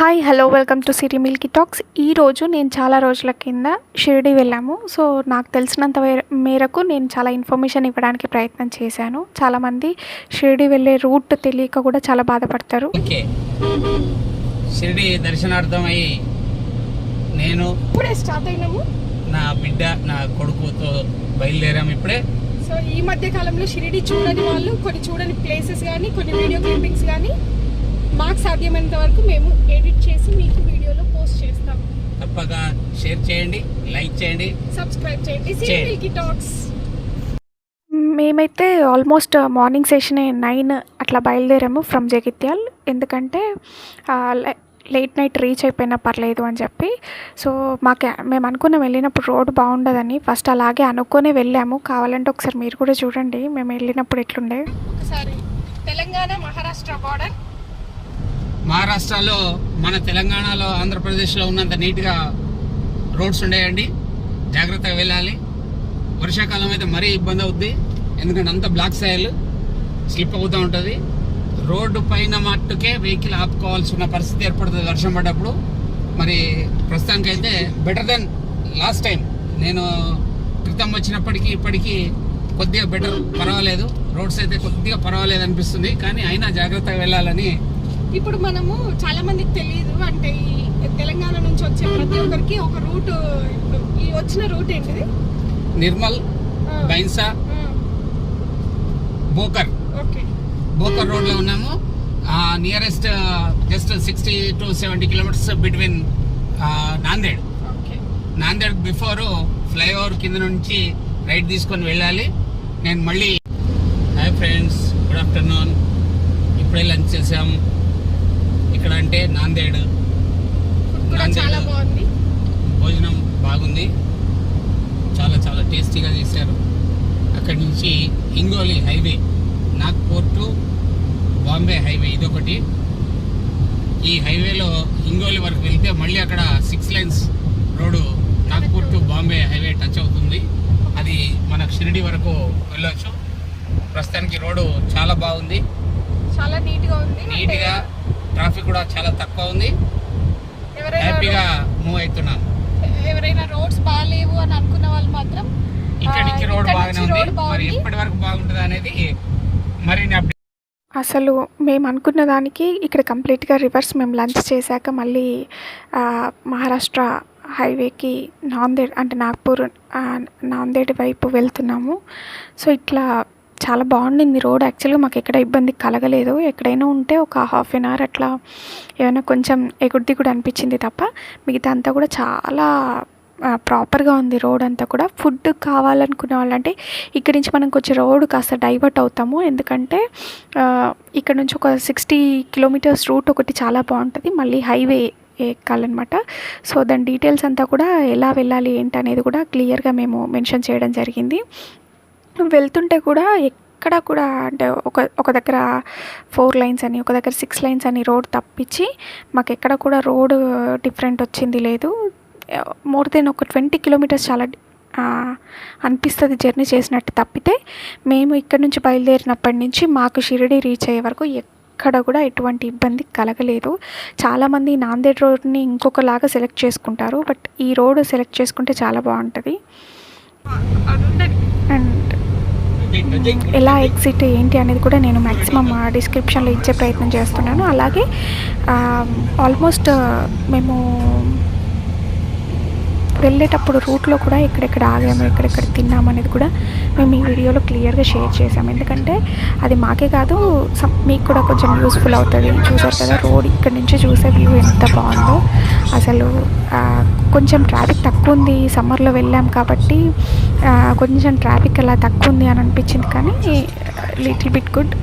Hi hello welcome to Siri milky talks ఈరోజు నేను చాలా రోజుల కింద షిరిడి వెళ్ళాము. సో నాకు తెలిసినంత మేరకు నేను చాలా ఇన్ఫర్మేషన్ ఇవ్వడానికి ప్రయత్నం చేశాను. చాలామంది షిరిడి వెళ్ళే రూట్ తెలియక కూడా చాలా బాధపడతారు. ఓకే. షిరిడి దర్శనార్థమై నేను ఇప్పుడే స్టార్ట్ అయినాము. నా బిడ్డ నా కొడుకుతో బయలుదేరాము ఇప్పుడే. సో ఈ మధ్య కాలంలో షిరిడి చూడని వాళ్ళు కొన్ని చూడని ప్లేసెస్ కానీ కొన్ని వీడియో క్లిప్పింగ్స్ కానీ మాకు సాధ్యమైనంత వరకు మేము ఎడిట్ చేసి మీకు వీడియోలో పోస్ట్ చేస్తాం తప్పగా షేర్ చేయండి లైక్ చేయండి. సబ్స్క్రైబ్ చేయండి. టాక్స్ మేమైతే ఆల్మోస్ట్ మార్నింగ్ సెషనే నైన్ అట్లా బయలుదేరాము ఫ్రమ్ జగిత్యాల్. ఎందుకంటే లేట్ నైట్ రీచ్ అయిపోయినా పర్లేదు అని చెప్పి. సో మాకు మేము అనుకున్నాం వెళ్ళినప్పుడు రోడ్ బాగుండదని ఫస్ట్ అలాగే అనుకునే వెళ్ళాము. కావాలంటే ఒకసారి మీరు కూడా చూడండి మేము వెళ్ళినప్పుడు ఎట్లుండే. ఒకసారి తెలంగాణ మహారాష్ట్ర బార్డర్ మహారాష్ట్రలో మన తెలంగాణలో ఆంధ్రప్రదేశ్లో ఉన్నంత నీట్గా రోడ్స్ ఉండేయండి. జాగ్రత్తగా వెళ్ళాలి. వర్షాకాలం అయితే మరీ ఇబ్బంది అవుద్ది. ఎందుకంటే అంత బ్లాక్ సాయిల్. స్లిప్ అవుతూ ఉంటుంది. రోడ్డు పైన మట్టుకే వెహికల్ ఆపుకోవాల్సి ఉన్న పరిస్థితి ఏర్పడుతుంది వర్షం పడ్డప్పుడు. మరి ప్రస్తుతానికైతే బెటర్ దెన్ లాస్ట్ టైం నేను క్రితం వచ్చినప్పటికీ ఇప్పటికీ కొద్దిగా బెటర్ పర్వాలేదు. రోడ్స్ అయితే కొద్దిగా పర్వాలేదు అనిపిస్తుంది. కానీ అయినా జాగ్రత్తగా వెళ్ళాలని ఇప్పుడు మనము చాలా మందికి తెలియదు. అంటే ఈ ప్రతి ఒక్కరికి ఒక రూట్ ఇప్పుడు ఈ వచ్చిన రూట్ ఏంటిది? నిర్మల్ బైన్సా బోకర్. ఓకే. బోకర్ రోడ్లో ఉన్నాము nearest just sixty to seventy kilometers between Nanded. Okay. Nanded before flyover కింద నుంచి రైట్ తీసుకొని వెళ్ళాలి. నేను మళ్ళీ హాయ్ ఫ్రెండ్స్ గుడ్ ఆఫ్టర్నూన్ ఇప్పుడే లంచ్ చేసాం ఇక్కడ అంటే నాందేడ్. నాందేడ్. భోజనం బాగుంది. చాలా చాలా టేస్టీగా చేశారు. అక్కడి నుంచి Hingoli highway Nagpur to Bombay highway ఇదొకటి. ఈ హైవేలో హింగోలి వరకు వెళ్తే మళ్ళీ అక్కడ six lines road Nagpur to Bombay highway touch అవుతుంది. అది మనకు షిరిడి వరకు వెళ్ళొచ్చు. ప్రస్తుతానికి రోడ్డు చాలా బాగుంది. చాలా నీట్గా ఉంది. నీట్గా ట్రాఫిక్ కూడా చాలా తక్కువ ఉంది. హ్యాపీగా మూవ్ అవుతున్నాను. ఎవరైనా రోడ్స్ బాగాలేవు అని అనుకున్న వాళ్ళు మాత్రం ఇక్కడ నుంచి రోడ్ బాగానే ఉంది. మరి ఎప్పటి వరకు బాగుంటుంది అనేది మరిన్ని అప్డేట్ అసలు మేము అనుకున్న దానికి ఇక్కడ కంప్లీట్గా రివర్స్ మేము లంచ్ చేశాక మళ్ళీ మహారాష్ట్ర హైవేకి నాందేడ్ అంటే నాగ్పూర్ నాందేడ్ వైపు వెళ్తున్నాము సో ఇట్లా చాలా బాగుండింది రోడ్ యాక్చువల్గా మాకు ఎక్కడ ఇబ్బంది కలగలేదు. ఎక్కడైనా ఉంటే ఒక హాఫ్ అన్ అవర్ అట్లా ఏమైనా కొంచెం ఎగుడు దిగుడు అనిపించింది తప్ప మిగతా అంతా కూడా చాలా ప్రాపర్గా ఉంది రోడ్ అంతా కూడా. ఫుడ్ కావాలనుకునే వాళ్ళంటే ఇక్కడి నుంచి మనం కొంచెం రోడ్ కాస్త డైవర్ట్ అవుతాము. ఎందుకంటే ఇక్కడ నుంచి ఒక సిక్స్టీ కిలోమీటర్స్ రూట్ ఒకటి చాలా బాగుంటుంది. మళ్ళీ హైవే ఎక్కాలన్నమాట. సో దాని డీటెయిల్స్ అంతా కూడా ఎలా వెళ్ళాలి ఏంటి అనేది కూడా క్లియర్గా మేము మెన్షన్ చేయడం జరిగింది. వెళ్తుంటే కూడా ఎక్కడ కూడా అంటే ఒక ఒక దగ్గర ఫోర్ లైన్స్ అని ఒక దగ్గర సిక్స్ లైన్స్ అని రోడ్ తప్పించి మాకు ఎక్కడ కూడా రోడ్ డిఫరెంట్ వచ్చింది లేదు. మోర్ దెన్ ఒక ట్వంటీ కిలోమీటర్స్ చాలా అనిపిస్తుంది జర్నీ చేసినట్టు తప్పితే. మేము ఇక్కడ నుంచి బయలుదేరినప్పటి నుంచి మాకు షిరిడి రీచ్ అయ్యే వరకు ఎక్కడ కూడా ఎటువంటి ఇబ్బంది కలగలేదు. చాలామంది నాందేడ్ రోడ్ని ఇంకొకలాగా సెలెక్ట్ చేసుకుంటారు బట్ ఈ రోడ్ సెలెక్ట్ చేసుకుంటే చాలా బాగుంటుంది. అండ్ ఎలా ఎగ్జిట్ ఏంటి అనేది కూడా నేను మ్యాక్సిమం డిస్క్రిప్షన్లో ఇచ్చే ప్రయత్నం చేస్తున్నాను. అలాగే ఆల్మోస్ట్ మేము వెళ్ళేటప్పుడు రూట్లో కూడా ఎక్కడెక్కడ ఆగాము ఎక్కడెక్కడ తిన్నాము అనేది కూడా మేము ఈ వీడియోలో క్లియర్గా షేర్ చేసాము ఎందుకంటే అది మాకే కాదు మీకు కూడా కొంచెం యూస్ఫుల్ అవుతుంది. చూసారు కదా రోడ్ ఇక్కడ నుంచి చూసే వ్యూ ఎంత బాగుందో. అసలు కొంచెం ట్రాఫిక్ తక్కువ ఉంది సమ్మర్లో వెళ్ళాం కాబట్టి కొంచెం ట్రాఫిక్ అలా తక్కువ ఉంది అని అనిపించింది కానీ లిటిల్ బిట్ గుడ్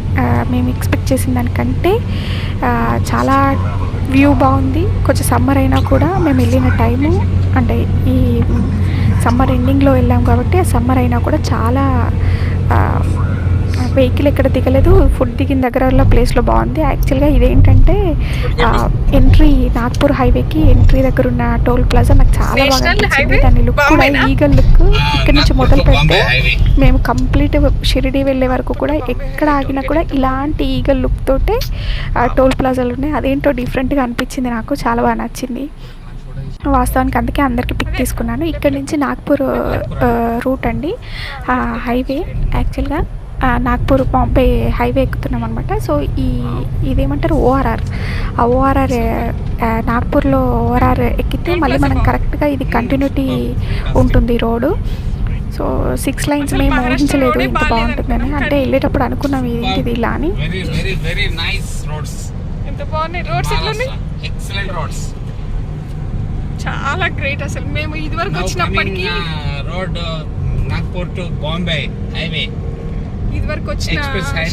మేము ఎక్స్పెక్ట్ చేసిన దానికంటే చాలా వ్యూ బాగుంది. కొంచెం సమ్మర్ అయినా కూడా మేము వెళ్ళిన టైము అంటే సమ్మర్ ఎండింగ్లో వెళ్ళాం కాబట్టి సమ్మర్ అయినా కూడా చాలా వెహికల్ ఎక్కడ దిగలేదు ఫుడ్ దిగిన దగ్గరలో ప్లేస్లో బాగుంది యాక్చువల్గా ఇదేంటంటే ఎంట్రీ నాగ్పూర్ హైవేకి ఎంట్రీ దగ్గర ఉన్న టోల్ ప్లాజా నాకు చాలా బాగా అనిపించింది? దాని లుక్ కూడా? ఈగల్ లుక్ ఇక్కడ నుంచి మొదలు పెడితే. మేము కంప్లీట్ షిరిడి వెళ్ళే వరకు కూడా ఎక్కడ ఆగినా కూడా ఇలాంటి ఈగల్ లుక్ తోటే టోల్ ప్లాజాలు ఉన్నాయి అదేంటో డిఫరెంట్గా అనిపించింది నాకు చాలా బాగా నచ్చింది వాస్తవానికి అందుకే అందరికి పిక్ తీసుకున్నాను. ఇక్కడ నుంచి నాగ్పూర్ రూట్ అండి. హైవే. యాక్చువల్గా నాగ్పూర్ బాంబే హైవే ఎక్కుతున్నాం అనమాట సో ఈ ఇదేమంటారు ఓఆర్ఆర్. ఆ ఓఆర్ఆర్ నాగ్పూర్లో ఓఆర్ఆర్ ఎక్కితే మళ్ళీ మనం కరెక్ట్గా ఇది కంటిన్యూటీ ఉంటుంది రోడ్డు. సో సిక్స్ లైన్స్ మేము ఊహించలేదు ఇంత బాగుంటుందని. అంటే వెళ్ళేటప్పుడు అనుకున్నాం ఏంటిది ఇలా అని. Very very very nice roads ఎంత బాగున్నాయి రోడ్స్ ఎట్లున్నాయి? ఎక్సలెంట్ రోడ్స్ చాలా గ్రేట్ అసలు. మేము ఇదివరకు వచ్చినప్పటికీ road Nagpur to Bombay highway ఇదివరకు వచ్చిన.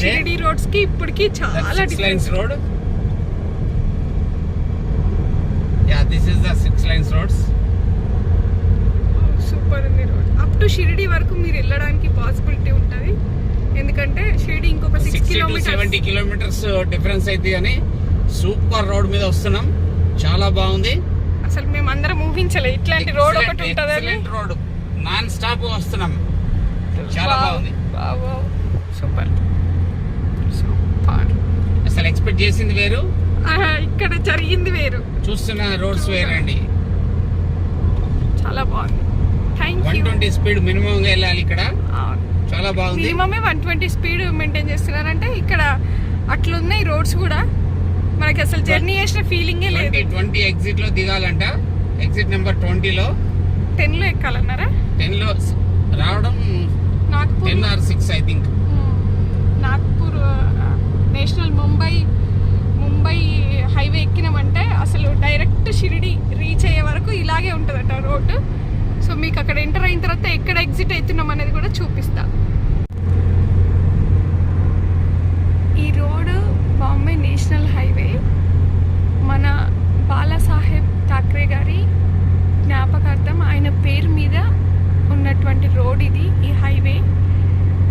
షిరిడి రోడ్స్కి ఇప్పటికి చాలా difference road yeah this is the six lines roads super ఉంది రోడ్. అప్ టు షిరిడి వరకు మీరు వెళ్ళడానికి పాసిబిలిటీ ఉంటుంది. ఎందుకంటే షిరిడి ఇంకొక six to seventy kilometers kilometers difference అయితే కానీ సూపర్ రోడ్ మీద వస్తున్నాం. చాలా బాగుంది. అసలు మేము అందరం ఊహించలే. ఇట్లాంటి రోడ్ ఒకటి ఉంటుందని రోడ్. నాన్ స్టాప్ వస్తున్నాం. చాలా బాగుంది. సూపర్. సూపర్. అసలు ఎక్స్పెక్ట్ చేసింది వేరు? ఇక్కడ జరిగింది వేరు. చూస్తున్న రోడ్స్ వేరండి. చాలా బాగుంది. Thank one you twenty speed minimum గా వెళ్ళాలి ఇక్కడ. చాలా బాగుంది. మినిమమే వన్ ట్వంటీ స్పీడ్ మెయింటైన్ చేస్తున్నారంటే ఇక్కడ అట్లున్నాయి రోడ్స్ కూడా. మనకి అసలు జర్నీ చేసిన ఫీలింగే లేదు. ట్వంటీ ఎగ్జిట్లో దిగాలంట. ఎగ్జిట్ నెంబర్ ట్వంటీలో. టెన్లో ఎక్కాలన్నారా? టెన్లో రావడం Nagpur ten or six I think. Nagpur national Mumbai Mumbai highway ఎక్కినామంటే అసలు డైరెక్ట్ షిరిడి రీచ్ అయ్యే వరకు ఇలాగే ఉంటుందట రోడ్డు. సో మీకు అక్కడ ఎంటర్ అయిన తర్వాత ఎక్కడ ఎగ్జిట్ అవుతున్నాం అనేది కూడా చూపిస్తా. ఈ రోడ్డు బాంబే నేషనల్ హైవే. మన బాలాసాహెబ్ ఠాక్రే గారి జ్ఞాపకార్థం ఆయన పేరు మీద ఉన్నటువంటి రోడ్ ఇది ఈ హైవే.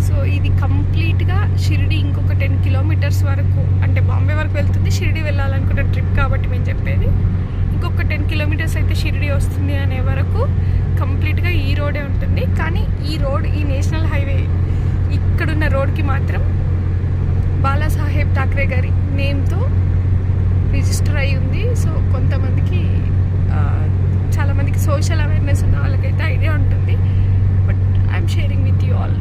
సో ఇది కంప్లీట్గా షిరిడి ఇంకొక టెన్ కిలోమీటర్స్ వరకు అంటే బాంబే వరకు వెళ్తుంది. షిరిడి వెళ్ళాలనుకున్న ట్రిప్ కాబట్టి మేము చెప్పేది. ఇంకొక టెన్ కిలోమీటర్స్ అయితే షిరిడి వస్తుంది అనే వరకు కంప్లీట్గా ఈ రోడే ఉంటుంది. కానీ ఈ రోడ్ ఈ నేషనల్ హైవే ఇక్కడున్న రోడ్కి మాత్రం బాలాసాహెబ్ ఠాక్రే గారి నేమ్తో రిజిస్టర్ అయి ఉంది. సో కొంతమందికి చాలామందికి సోషల్ అవేర్నెస్ ఉన్న వాళ్ళకైతే ఐడియా ఉంటుంది but I'm sharing with you all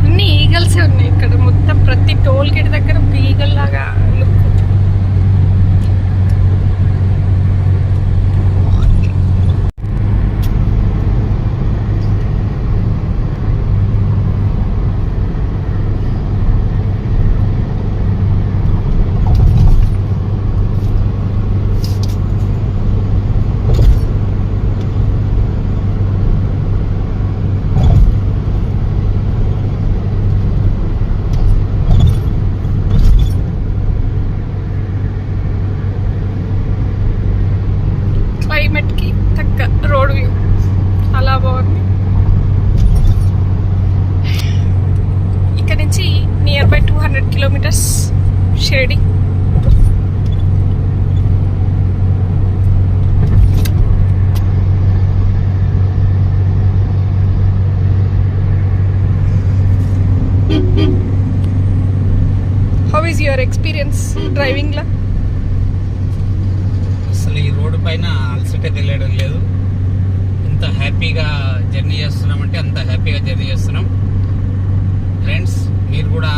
అన్ని ఈగల్సే ఉన్నాయి ఇక్కడ మొత్తం ప్రతి టోల్ గేట్ దగ్గర ఒక ఈగల్ లాగా లుక్ క్లైమేట్కి తగ్గ రోడ్ వ్యూ చాలా బాగుంది ఇక్కడ నుంచి near by two hundred kilometers Shirdi how is your experience డ్రైవింగ్లో? అసలు ఈ రోడ్డు పైన అలసట తెలియడం లేదు. ఇంత హ్యాపీగా జర్నీ చేస్తున్నామంటే అంత హ్యాపీగా జర్నీ చేస్తున్నాం. ఫ్రెండ్స్ మీరు కూడా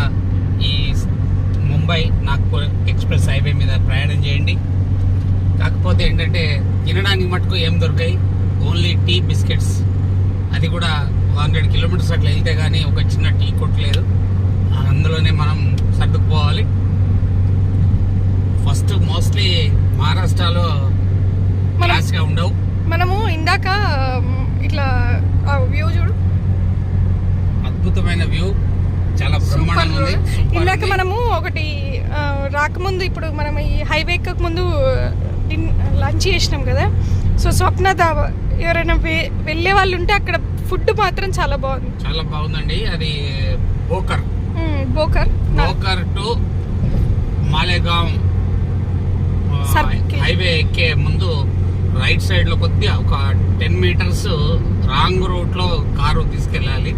ఈ ముంబై నాగ్పూర్ ఎక్స్ప్రెస్ హైవే మీద ప్రయాణం చేయండి. కాకపోతే ఏంటంటే తినడానికి మటుకు ఏం దొరికాయి. Only tea biscuits. అది కూడా హండ్రెడ్ కిలోమీటర్స్ అట్లా వెళ్తే కానీ ఒక చిన్న టీ కొట్టలేదు. అందులోనే మనం సర్దుకుపోవాలి. ఫస్ట్ మోస్ట్లీ మహారాష్ట్రలో మనం- క్లాస్గా ఉండవు. మనము ఇందాక ఇట్లా వ్యూ చూడు. అద్భుతమైన వ్యూ. చాలా బ్రహ్మాండంగా ఉంది. సూపర్ ఇందాక ఉంది. మనము ఒకటి ఆ, రాకముందు ఇప్పుడు మనం ఈ హైవే ఎక్కక ముందు డిన్- లంచ్ చేసినాం కదా. సో స్వప్న దాబా ఎవరైనా వే- వెళ్ళే వాళ్ళు ఉంటే అక్కడ ఫుడ్ మాత్రం చాలా బాగుంది. చాలా బాగుందండి. అది బోకర్. మ్, బోకర్. నా- బోకర్ టు మాలేగాం ఆ. హైవే ఎక్కే ముందు రైట్ సైడ్లో కొద్దిగా ఒక టెన్ మీటర్స్ రాంగ్ రూట్లో కారు తీసుకెళ్ళాలి.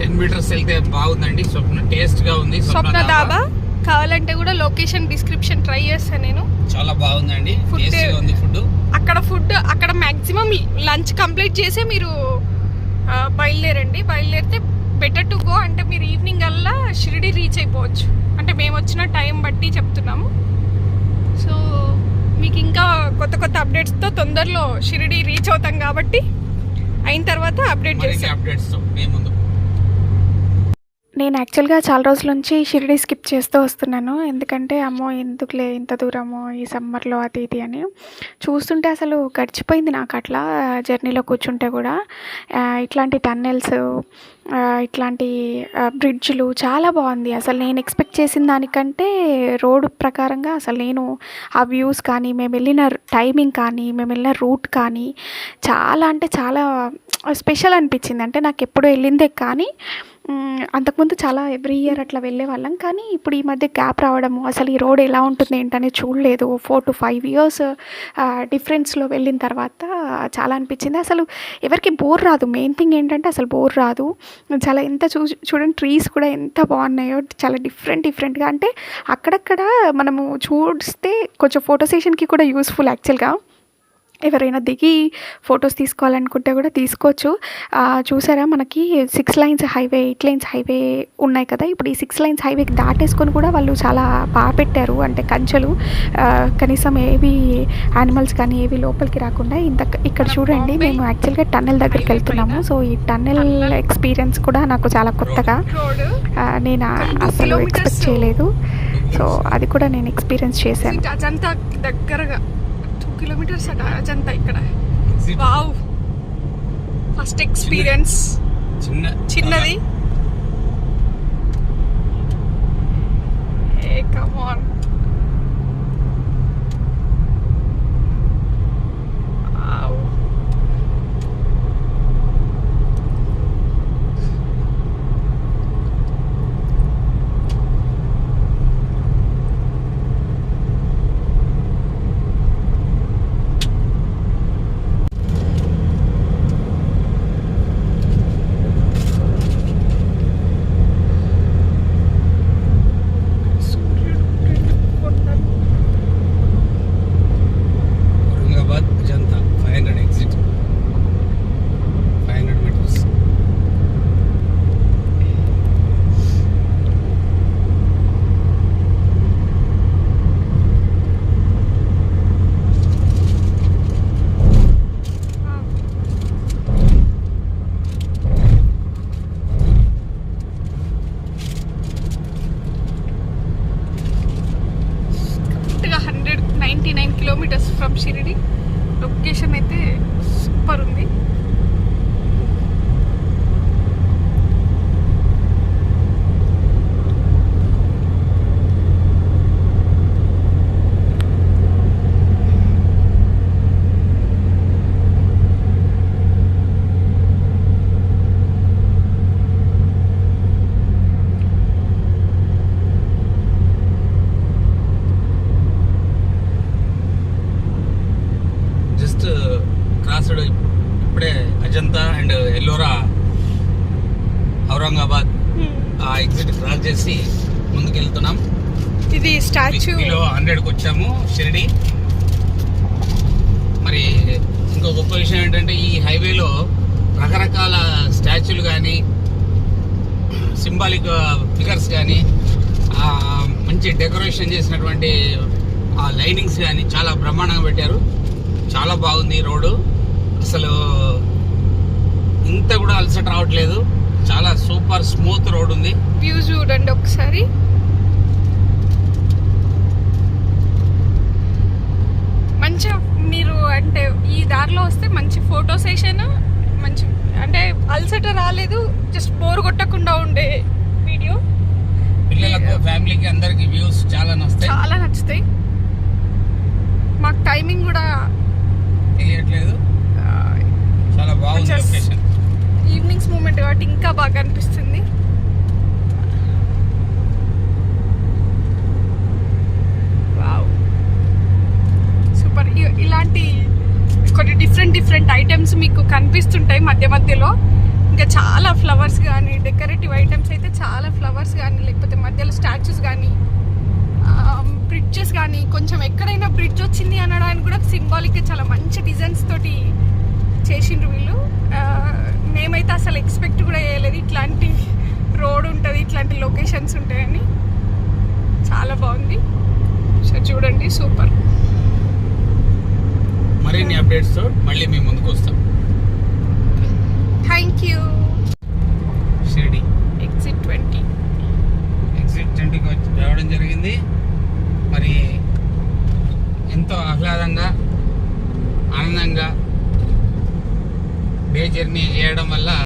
టెన్ మీటర్స్ వెళ్తే బాగుందండి. స్వప్న టేస్ట్గా ఉంది. స్వప్న దాబా కావాలంటే కూడా లొకేషన్ డిస్క్రిప్షన్ ట్రై చేస్తాను నేను. చాలా బాగుందండి. ఉంది ఫుడ్ అక్కడ ఫుడ్ అక్కడ మ్యాక్సిమం లంచ్ కంప్లీట్ చేసే మీరు బయలుదేరండి. బయలుదేరితే బెటర్ టు గో. అంటే మీరు ఈవినింగ్ అల్లా షిరిడి రీచ్ అయిపోవచ్చు. అంటే మేము వచ్చిన టైం బట్టి చెప్తున్నాము. సో మీకు ఇంకా కొత్త కొత్త అప్డేట్స్తో తొందరలో షిరిడి రీచ్ అవుతాం కాబట్టి అయిన తర్వాత అప్డేట్ చేస్తాం అప్డేట్స్తో మీ ముందు నేను యాక్చువల్గా చాలా రోజుల నుంచి షిరిడి స్కిప్ చేస్తూ వస్తున్నాను. ఎందుకంటే అమ్మో ఎందుకులే ఇంత దూరము ఈ సమ్మర్లో అది ఇది అని. చూస్తుంటే అసలు గడిచిపోయింది నాకు అట్లా జర్నీలో కూర్చుంటే కూడా. ఇట్లాంటి టన్నెల్స్ ఇట్లాంటి బ్రిడ్జ్లు చాలా బాగుంది. అసలు నేను ఎక్స్పెక్ట్ చేసిన దానికంటే రోడ్ ప్రకారంగా అసలు నేను ఆ వ్యూస్ కానీ మేము వెళ్ళిన టైమింగ్ కానీ మేము వెళ్ళిన రూట్ కానీ చాలా అంటే చాలా స్పెషల్ అనిపించింది. అంటే నాకు ఎప్పుడూ వెళ్ళిందే కానీ అంతకుముందు చాలా ఎవ్రీ ఇయర్ అట్లా వెళ్ళే వాళ్ళం కానీ ఇప్పుడు ఈ మధ్య గ్యాప్ రావడము అసలు ఈ రోడ్ ఎలా ఉంటుంది ఏంటనే చూడలేదు. ఫోర్ టు ఫైవ్ ఇయర్స్ డిఫరెన్స్లో వెళ్ళిన తర్వాత చాలా అనిపించింది. అసలు ఎవరికి బోర్ రాదు. మెయిన్ థింగ్ ఏంటంటే అసలు బోర్ రాదు. చాలా ఎంత చూ చూడండి ట్రీస్ కూడా ఎంత బాగున్నాయో చాలా డిఫరెంట్ డిఫరెంట్గా అంటే అక్కడక్కడ మనము చూస్తే కొంచెం ఫోటో సెషన్కి కూడా యూస్ఫుల్ యాక్చువల్గా ఎవరైనా దిగి ఫొటోస్ తీసుకోవాలనుకుంటే కూడా తీసుకోవచ్చు. చూసారా మనకి six lines highway eight lines highway ఉన్నాయి కదా. ఇప్పుడు ఈ సిక్స్ లైన్స్ హైవేకి దాటేసుకొని కూడా వాళ్ళు చాలా బాగా పెట్టారు. అంటే కంచెలు కనీసం ఏవి యానిమల్స్ కానీ ఏవి లోపలికి రాకుండా ఇంత ఇక్కడ చూడండి. మేము యాక్చువల్గా టన్నెల్ దగ్గరికి వెళ్తున్నాము. సో ఈ టన్నెల్ ఎక్స్పీరియన్స్ కూడా నాకు చాలా కొత్తగా నేను అసలు ఎక్స్పెక్ట్ చేయలేదు. సో అది కూడా నేను ఎక్స్పీరియన్స్ చేశాను. దగ్గరగా కిలోమీటర్స్ అట అజంతా ఇక్కడ. వావ్. ఫస్ట్ ఎక్స్పీరియన్స్ చిన్న చిన్నది. ఏ come on Aurangabad Ajanta five hundred exit five hundred meters కరెక్ట్గా hundred ninety nine kilometers from Shirdi location అయితే సూపర్ ఉంది జస్ట్ క్రాస్డ్ ఇప్పుడే అజంతా అండ్ ఎల్లోరా ఔరంగాబాద్ ఆ ఎగ్జిట్ క్రాస్ చేసి ముందుకు వెళ్తున్నాం ఇది స్టాచ్యూ. హండ్రెడ్కి వచ్చాము షిరిడి. మరి ఇంకో గొప్ప విషయం ఏంటంటే ఈ హైవేలో రకరకాల స్టాచ్యూలు కానీ సింబాలిక్ ఫిగర్స్ కానీ మంచి డెకరేషన్ చేసినటువంటి ఆ లైనింగ్స్ కానీ చాలా బ్రహ్మాండంగా పెట్టారు. చాలా బాగుంది ఈ రోడ్డు. అసలు ఇంత కూడా అలసట రావట్లేదు. చాలా సూపర్ స్మూత్ రోడ్ ఉంది. వ్యూ చూడండి ఒకసారి. మంచిగా మీరు అంటే ఈ దారిలో వస్తే మంచి ఫోటో సెషన్ మంచి అంటే అలసట రాలేదు జస్ట్ బోర్ కొట్టకుండా ఉండే వీడియో. పిల్లలకు ఫ్యామిలీకి అందరికి వ్యూస్ చాలా నస్తాయి చాలా నచ్చుతాయి. మాకు టైమింగ్ కూడా తెలియట్లేదు. చాలా బాగుంది లొకేషన్ కాబట్టి ఇంకా బాగా అనిపిస్తుంది. వావ్. సూపర్. ఇలాంటి కొన్ని డిఫరెంట్ డిఫరెంట్ ఐటమ్స్ మీకు కనిపిస్తుంటాయి మధ్య మధ్యలో. ఇంకా చాలా ఫ్లవర్స్ కానీ డెకరేటివ్ ఐటమ్స్ అయితే చాలా ఫ్లవర్స్ కానీ లేకపోతే మధ్యలో స్టాచ్యూస్ కానీ బ్రిడ్జెస్ కానీ కొంచెం ఎక్కడైనా బ్రిడ్జ్ వచ్చింది అనడానికి కూడా సింబాలిక్గా చాలా మంచి డిజైన్స్ తోటి చేసిండ్రు వీళ్ళు. మేమైతే అసలు ఎక్స్పెక్ట్ కూడా చేయలేదు ఇట్లాంటి రోడ్ ఇట్లాంటి లొకేషన్స్ ఉంటాయని చాలా బాగుంది. సో చూడండి సూపర్. మరిన్ని అప్డేట్స్తో మళ్ళీ మీ ముందుకు వస్తాం. Thank you Shirdi. Exit twenty exit టెంట్కి వచ్చి రావడం జరిగింది. మరి ఎంతో ఆహ్లాదంగా ఆనందంగా డే జర్నీ చేయడం వల్ల